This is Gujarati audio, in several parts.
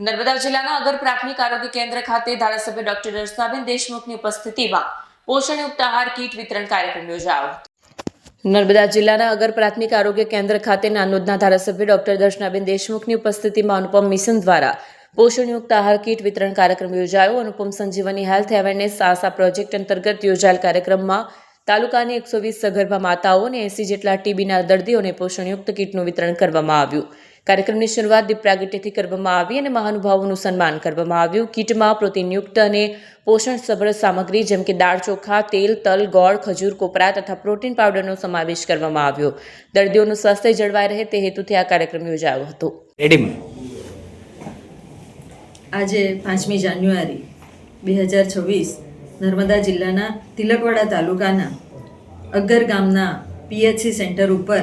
નર્મદા જિલ્લાના અગર પ્રાથમિક આરોગ્ય કેન્દ્ર ખાતે ધારાસભ્ય ડોક્ટર દર્શનાબેન દેશમુખની ઉપસ્થિતિમાં પોષણયુક્ત આહાર કીટ વિતરણ કાર્યક્રમ યોજાયો. નર્મદા જિલ્લાના અગર પ્રાથમિક આરોગ્ય કેન્દ્ર ખાતે નાનોદના ધારાસભ્ય ડોક્ટર દર્શનાબેન દેશમુખની ઉપસ્થિતિમાં અનુપમ મિશન દ્વારા પોષણયુક્ત આહાર કીટ વિતરણ કાર્યક્રમ યોજાયો. Anupam Sanjivani health awareness Asha project અંતર્ગત યોજાયેલ કાર્યક્રમમાં તાલુકાની એકસો વીસ સગર્ભા માતાઓ અને એસી જેટલા ટીબીના દર્દીઓને પોષણયુક્ત કીટનું વિતરણ કરવામાં આવ્યું. કાર્યક્રમની શરૂઆત દીપ પ્રાગટ્યથી કરવામાં આવી અને મહાનુભાવોનું સન્માન કરવામાં આવ્યું. કીટમાં પ્રોટીનયુક્ત અને પોષણસભર સામગ્રી જેમ કે દાળ ચોખા તેલ તલ ગોળ ખજૂર કોપરા તથા પ્રોટીન પાવડરનો સમાવેશ કરવામાં આવ્યો. દર્દીઓનું સ્વાસ્થ્ય જળવાઈ રહે તે હેતુથી આ કાર્યક્રમ યોજાયો હતો. આજે પાંચમી જાન્યુઆરી બે હજાર છવ્વીસ નર્મદા જિલ્લાના તિલકવાડા તાલુકાના અગર ગામના પીએચસી સેન્ટર ઉપર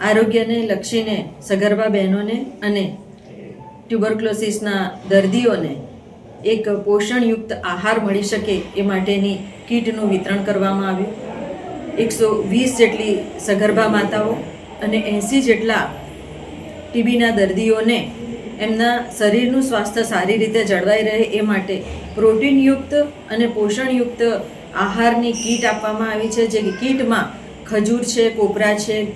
આરોગ્યને લક્ષીને સગર્ભા બહેનોને અને ટ્યુબરક્લોસિસના દર્દીઓને એક પોષણયુક્ત આહાર મળી શકે એ માટેની કીટનું વિતરણ કરવામાં આવ્યું. એકસો વીસ જેટલી સગર્ભા માતાઓ અને એંસી જેટલા ટીબીના દર્દીઓને એમના શરીરનું સ્વાસ્થ્ય સારી રીતે જળવાઈ રહે એ માટે પ્રોટીનયુક્ત અને પોષણયુક્ત આહારની કીટ આપવામાં આવી છે. જે કીટમાં ખજૂર છે, કોપરા છે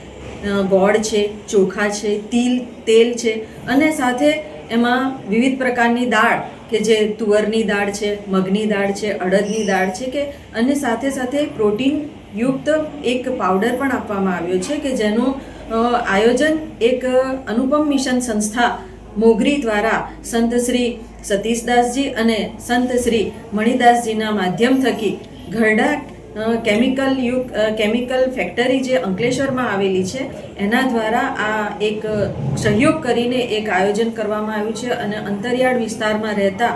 ગોળ છે, ચોખા છે, તિલ, તેલ છે અને સાથે એમાં વિવિધ પ્રકારની દાળ કે જે તુવરની દાળ છે, મગની દાળ છે, અડદની દાળ છે કે અને સાથે સાથે પ્રોટીન યુક્ત એક પાવડર પણ આપવામાં આવ્યો છે કે જેનું આયોજન એક અનુપમ મિશન સંસ્થા મોગરી દ્વારા સંત શ્રી સતીશદાસજી અને સંત શ્રી મણિદાસજીના માધ્યમ થકી ઘરડા કેમિકલ યુગ કેમિકલ ફેક્ટરી જે અંકલેશ્વરમાં આવેલી છે, એના દ્વારા આ એક સહયોગ કરીને એક આયોજન કરવામાં આવ્યું છે અને અંતરિયાળ વિસ્તારમાં રહેતા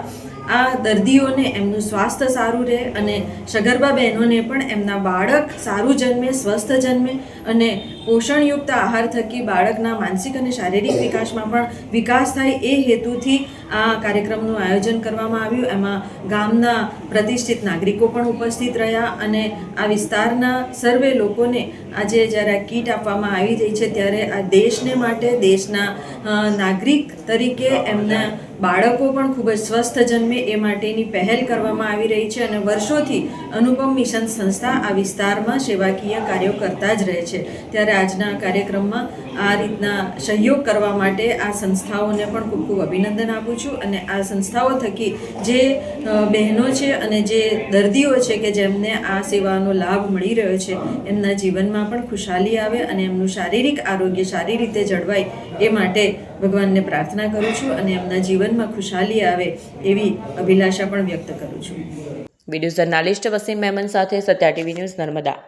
આ દર્દીઓને એમનું સ્વાસ્થ્ય સારું રહે અને સગર્ભા બહેનોને પણ એમના બાળક સારું જન્મે, સ્વસ્થ જન્મે અને પોષણયુક્ત આહાર થકી બાળકના માનસિક અને શારીરિક વિકાસમાં પણ વિકાસ થાય એ હેતુથી આ કાર્યક્રમનું આયોજન કરવામાં આવ્યું. એમાં ગામના પ્રતિષ્ઠિત નાગરિકો પણ ઉપસ્થિત રહ્યા અને આ વિસ્તારના સર્વે લોકોને આજે જ્યારે કીટ આપવામાં આવી રહી છે ત્યારે આ દેશને માટે, દેશના નાગરિક તરીકે એમના બાળકો પણ ખૂબ જ સ્વસ્થ જન્મે એ માટેની પહેલ કરવામાં આવી રહી છે અને વર્ષોથી અનુપમ મિશન સંસ્થા આ વિસ્તારમાં સેવાકીય કાર્યો કરતા જ રહે છે. ત્યારે આજના કાર્યક્રમમાં આ રીતના સહયોગ કરવા માટે આ સંસ્થાઓને પણ ખૂબ ખૂબ અભિનંદન આપું છું અને આ સંસ્થાઓ થકી જે બહેનો છે અને જે દર્દીઓ છે કે જેમને આ સેવાનો લાભ મળી રહ્યો છે, એમના જીવનમાં પણ ખુશાલી આવે અને એમનું શારીરિક આરોગ્ય સારી રીતે જળવાય એ માટે ભગવાનને પ્રાર્થના કરું છું અને એમના જીવનમાં ખુશાલી આવે એવી અભિલાષા પણ વ્યક્ત કરું છું. વીડિયો જર્નાલિસ્ટ વસીમ મેમન સાથે સત્યા ટીવી ન્યૂઝ નર્મદા.